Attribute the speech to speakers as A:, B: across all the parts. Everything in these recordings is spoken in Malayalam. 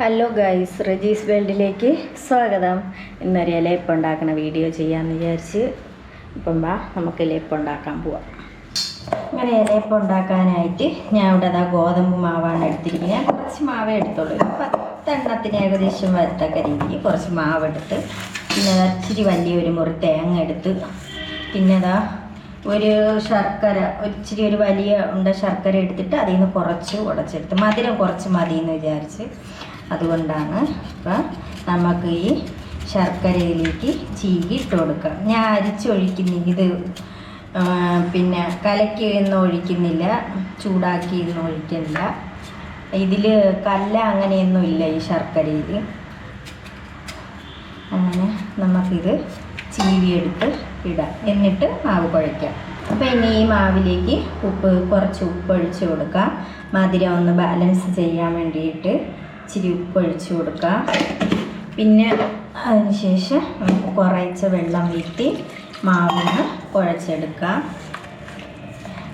A: ഹലോ ഗൈസ് റജീസ് വേൾഡിലേക്ക് സ്വാഗതം. ഇന്നൊരു ഇലയപ്പം ഉണ്ടാക്കുന്ന വീഡിയോ ചെയ്യാമെന്ന് വിചാരിച്ച്. ഇപ്പം വാ നമുക്ക് ഇലയപ്പം ഉണ്ടാക്കാൻ പോവാം. അങ്ങനെ ഇലയപ്പം ഉണ്ടാക്കാനായിട്ട് ഞാൻ ഇവിടെ അതാ ഗോതമ്പ് മാവാണ് എടുത്തിരിക്കുന്നത്. ഞാൻ കുറച്ച് മാവേ എടുത്തുള്ളൂ. പത്തെണ്ണത്തിന് ഏകദേശം വരത്തക്ക രീതിയിൽ കുറച്ച് മാവ് എടുത്ത് പിന്നെ ഇച്ചിരി വലിയൊരു മുറി തേങ്ങ എടുത്ത് പിന്നെ അതാ ഒരു ശർക്കര ഇച്ചിരി ഒരു വലിയ ഉണ്ട ശർക്കര എടുത്തിട്ട് അതിൽ നിന്ന് കുറച്ച് ഉടച്ചെടുത്ത് മധുരം കുറച്ച് മതി എന്ന് വിചാരിച്ച് അതുകൊണ്ടാണ് ഇപ്പം നമുക്ക് ഈ ശർക്കരയിലേക്ക് ചീകി ഇട്ട് കൊടുക്കാം ഞാൻ അരിച്ചൊഴിക്കുന്ന ഇത് പിന്നെ കലക്കി ഒന്നും ഒഴിക്കുന്നില്ല ചൂടാക്കി ഒന്നും ഒഴിക്കുന്നില്ല ഇതിൽ കല്ല അങ്ങനെയൊന്നും ഇല്ല ഈ ശർക്കരയിൽ അങ്ങനെ നമുക്കിത് ചീവിയെടുത്ത് ഇടാം. എന്നിട്ട് മാവ് കുഴയ്ക്കാം. അപ്പോൾ ഇനി ഈ മാവിലേക്ക് ഉപ്പ് കുറച്ച് ഉപ്പ് ഒഴിച്ച് കൊടുക്കാം. മധുരം ഒന്ന് ബാലൻസ് ചെയ്യാൻ വേണ്ടിയിട്ട് ഇച്ചിരി ഉപ്പ് ഒഴിച്ച് കൊടുക്കുക. പിന്നെ അതിനുശേഷം നമുക്ക് കുറച്ച് വെള്ളം വീട്ടി മാവിന് കുഴച്ചെടുക്കാം.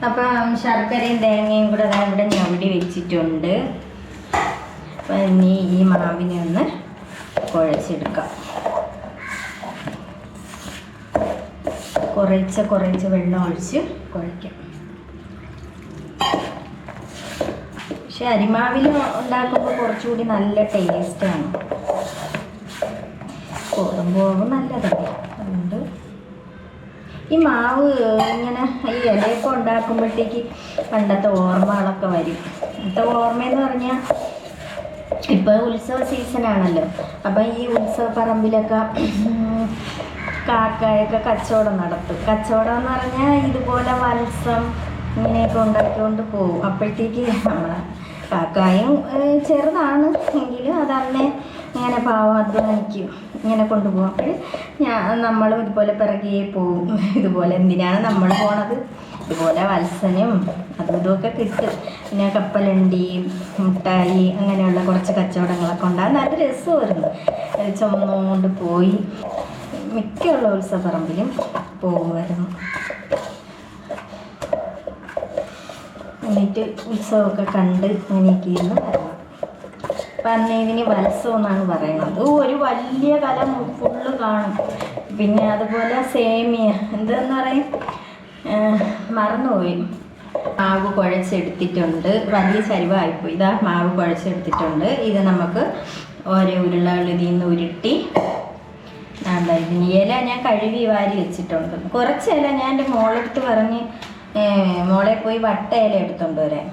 A: അപ്പം ശർക്കരയും തേങ്ങയും കൂടെ ഞാൻ ഇവിടെ ഞവടി വെച്ചിട്ടുണ്ട്. അപ്പം ഇനി ഈ മാവിനെ ഒന്ന് കുഴച്ചെടുക്കാം. കുറേശ്ശെ കുറേശ്ശെ വെള്ളം ഒഴിച്ച് കുഴയ്ക്കാം പക്ഷെ അരിമാവിൽ ഉണ്ടാക്കുമ്പോൾ കുറച്ചുകൂടി നല്ല ടേസ്റ്റാണ് ഗോതമ്പ് മാവ് നല്ലതല്ലേ? അതുകൊണ്ട് ഈ മാവ് ഇങ്ങനെ ഈ ഇലയൊക്കെ ഉണ്ടാക്കുമ്പോഴത്തേക്ക് പണ്ടത്തെ ഓർമ്മകളൊക്കെ വരും. ഇന്നത്തെ ഓർമ്മയെന്ന് പറഞ്ഞാൽ ഇപ്പോൾ ഉത്സവ സീസണാണല്ലോ അപ്പം ഈ ഉത്സവ പറമ്പിലൊക്കെ കാക്കയൊക്കെ കച്ചവടം നടത്തും. കച്ചവടം എന്ന് പറഞ്ഞാൽ ഇതുപോലെ വത്സം ഇങ്ങനെയൊക്കെ ഉണ്ടാക്കിക്കൊണ്ട് പോകും. അപ്പോഴത്തേക്ക് നമ്മളെ കാക്കായും ചെറുതാണ് എങ്കിലും അതന്നേ ഇങ്ങനെ പാവം അധ്വാനിക്കും ഇങ്ങനെ കൊണ്ടുപോകും. ഞാൻ നമ്മളും ഇതുപോലെ പിറകെ പോവും. ഇതുപോലെ എന്തിനാണ് നമ്മൾ പോണത്? ഇതുപോലെ വത്സനും അതും ഇതുമൊക്കെ കിട്ടും. പിന്നെ കപ്പലണ്ടി മുട്ടായി അങ്ങനെയുള്ള കുറച്ച് കച്ചവടങ്ങളൊക്കെ ഉണ്ടാകും നല്ല രസമായിരുന്നു. ചുമന്നുകൊണ്ട് പോയി. മിക്കുള്ള ഉത്സവപ്പറമ്പിലും പോകുമായിരുന്നു എന്നിട്ട് ഉത്സവമൊക്കെ കണ്ട് അങ്ങനെയൊക്കെ ഇരുന്ന് വരണം അപ്പം ഇതിന് എന്നാണ് പറയുന്നത്. ഒരു വലിയ കല ഫുള്ള് കാണും. പിന്നെ അതുപോലെ സേമിയ എന്താന്ന് പറയും? മറന്നുപോയി. മാവ് കുഴച്ചെടുത്തിട്ടുണ്ട്. വലിയ ചരിവായിപ്പോയി. ഇതാ മാവ് കുഴച്ചെടുത്തിട്ടുണ്ട്. ഇത് നമുക്ക് ഓരോ ഉരുളകൾ ഇതിൽ നിന്ന് ഉരുട്ടി ഇല ഞാൻ കഴുകി വാരി വെച്ചിട്ടുണ്ട്. കുറച്ച് ഇല ഞാൻ എന്റെ മോളെടുത്ത് പറഞ്ഞ് മോളെ പോയി വട്ടയില എടുത്തോണ്ട് വരാൻ.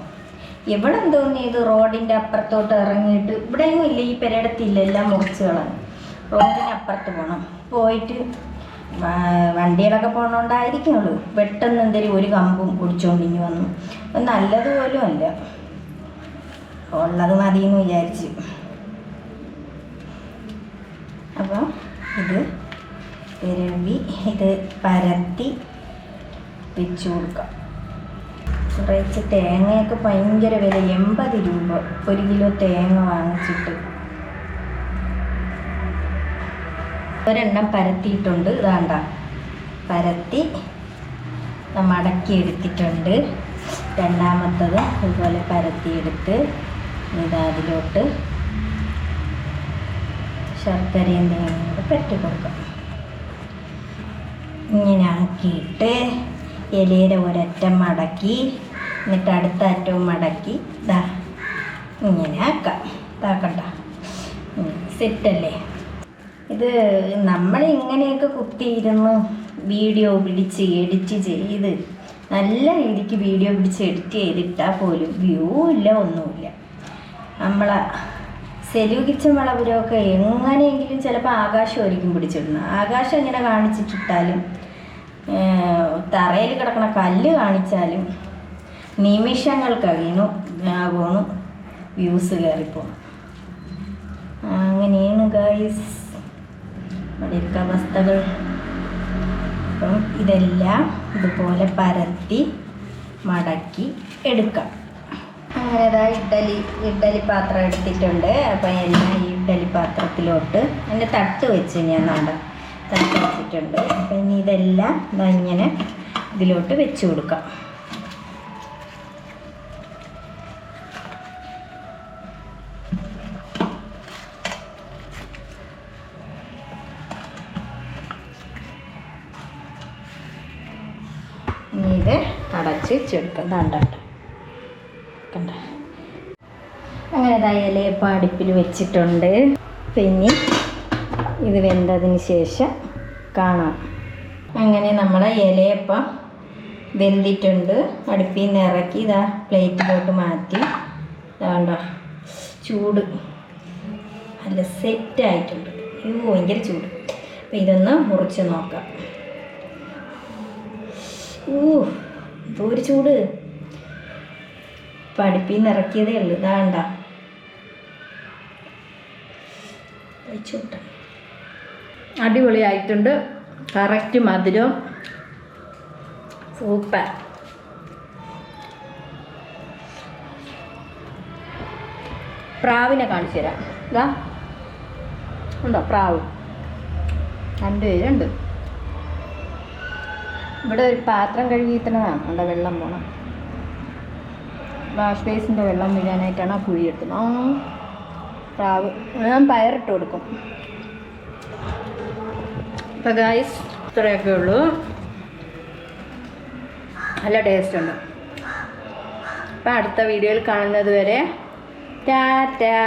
A: ഇവിടെ എന്തോന്നി ഇത് റോഡിന്റെ അപ്പുറത്തോട്ട് ഇറങ്ങിയിട്ട് ഇവിടെയൊന്നും ഇല്ല ഈ പെരടത്തില്ല എല്ലാം മുറിച്ച് കളഞ്ഞു റോഡിന് അപ്പുറത്ത് പോകണം പോയിട്ട് വണ്ടികളൊക്കെ പോകണോണ്ടായിരിക്കുള്ളൂ പെട്ടെന്ന് എന്തെങ്കിലും ഒരു കമ്പും പിടിച്ചോണ്ട് ഇനി വന്നു. നല്ലതുപോലും നല്ലത് പോലും അല്ല. ഉള്ളത് മതി എന്ന് വിചാരിച്ചു. അപ്പോൾ ഇത് പെരവി ഇത് പരത്തി വെച്ച് കൊടുക്കാം. കുറച്ച് തേങ്ങയൊക്കെ ഭയങ്കര വില എൺപത് രൂപ. ഒരു കിലോ തേങ്ങ വാങ്ങിച്ചിട്ട്. ഒരെണ്ണം പരത്തിയിട്ടുണ്ട്. ഇതാണ്ട. പരത്തി മടക്കി എടുത്തിട്ടുണ്ട് രണ്ടാമത്തത് ഇതുപോലെ പരത്തിയെടുത്ത് ഇതാ അതിലോട്ട് ശർക്കരയും തേങ്ങയും കൂടെ പറ്റി കൊടുക്കാം. ഇങ്ങനെ ആക്കിയിട്ട് ഇലയുടെ ഒരറ്റം മടക്കി എന്നിട്ട് അടുത്ത അറ്റവും മടക്കി. ഇതാ ഇങ്ങനെ ആക്കാം. ഇതാക്കണ്ട സെറ്റല്ലേ? ഇത് നമ്മൾ ഇങ്ങനെയൊക്കെ കുത്തിയിരുന്ന് വീഡിയോ പിടിച്ച് എഡിറ്റ് ചെയ്ത് നല്ല രീതിക്ക് വീഡിയോ പിടിച്ച് എഡിറ്റ് ചെയ്തിട്ടാൽ പോലും. വ്യൂ ഇല്ല ഒന്നുമില്ല. നമ്മളെ സെലു കിച്ചൻ വളപുരമൊക്കെ എങ്ങനെയെങ്കിലും ചിലപ്പോൾ ആകാശമായിരിക്കും പിടിച്ചിടുന്നത്. ആകാശം ഇങ്ങനെ കാണിച്ചിട്ടിട്ടാലും തറയിൽ കിടക്കണ കല്ല് കാണിച്ചാലും നിമിഷങ്ങൾ കഴിയുന്നു ആകോണു വ്യൂസ് കയറിപ്പോണം അങ്ങനെയാണ് ഗൈസ് ഇവിടെയൊക്കെ അവസ്ഥകൾ. അപ്പം ഇതെല്ലാം ഇതുപോലെ പരത്തി മടക്കി എടുക്കാം. അങ്ങനെ ഇതാ ഇഡ്ഡലി ഇഡ്ഡലി പാത്രം എടുത്തിട്ടുണ്ട്. അപ്പം എല്ലാം ഈ ഇഡ്ഡലി പാത്രത്തിലോട്ട് എന്റെ തട്ട് വെച്ച് ഞാൻ നാണ്ട തട്ടി വെച്ചിട്ടുണ്ട് അപ്പം ഇനി ഇതെല്ലാം ഇങ്ങനെ ഇതിലോട്ട് വെച്ച് കൊടുക്കാം. ഇത് അടച്ച് ചെടുക്കാം തണ്ടണ്ട അങ്ങനെ ഇതായാലേ ഇപ്പം അടുപ്പിൽ വെച്ചിട്ടുണ്ട്. പിന്നെ ഇത് വെന്തതിന് ശേഷം കാണാം. അങ്ങനെ നമ്മളെ ഇലയപ്പം വെന്തിട്ടുണ്ട്. അടുപ്പിൽ നിന്ന് ഇറക്കി ഇതാ പ്ലേറ്റിലോട്ട് മാറ്റി. ഇതാണ്ടോ ചൂട്. നല്ല സെറ്റായിട്ടുണ്ട് ഇത് ഭയങ്കര ചൂട്. അപ്പം ഇതൊന്ന് മുറിച്ച് നോക്കാം. ഊ എന്തോ ഒരു ചൂട്. ഇപ്പം നിന്ന് ഇറക്കിയതേ ഉള്ളൂ. ഇതാണ്ട ചൂട്ട അടിപൊളിയായിട്ടുണ്ട്. കറക്റ്റ് മധുരം. സൂപ്പർ. പ്രാവിനെ കാണിച്ചു തരാം. ഇതാ ഉണ്ടോ? പ്രാവ്. രണ്ടുപേരുണ്ട് ഇവിടെ ഒരു പാത്രം കഴുകിയിട്ടുള്ളതാണ്. അവിടെ വെള്ളം പോണം. വാഷ് ബേസിന്റെ വെള്ളം വീഴാനായിട്ടാണ് ആ കുഴി എടുത്തത് ആ പ്രാവ്. ഞാൻ പയറിട്ട് കൊടുക്കും. അപ്പോൾ ഗായ്സ് ഇത്രയൊക്കെ ഉള്ളൂ. നല്ല ടേസ്റ്റ് ഉണ്ട്. അപ്പം അടുത്ത വീഡിയോയിൽ കാണുന്നത് വരെ ടാറ്റാ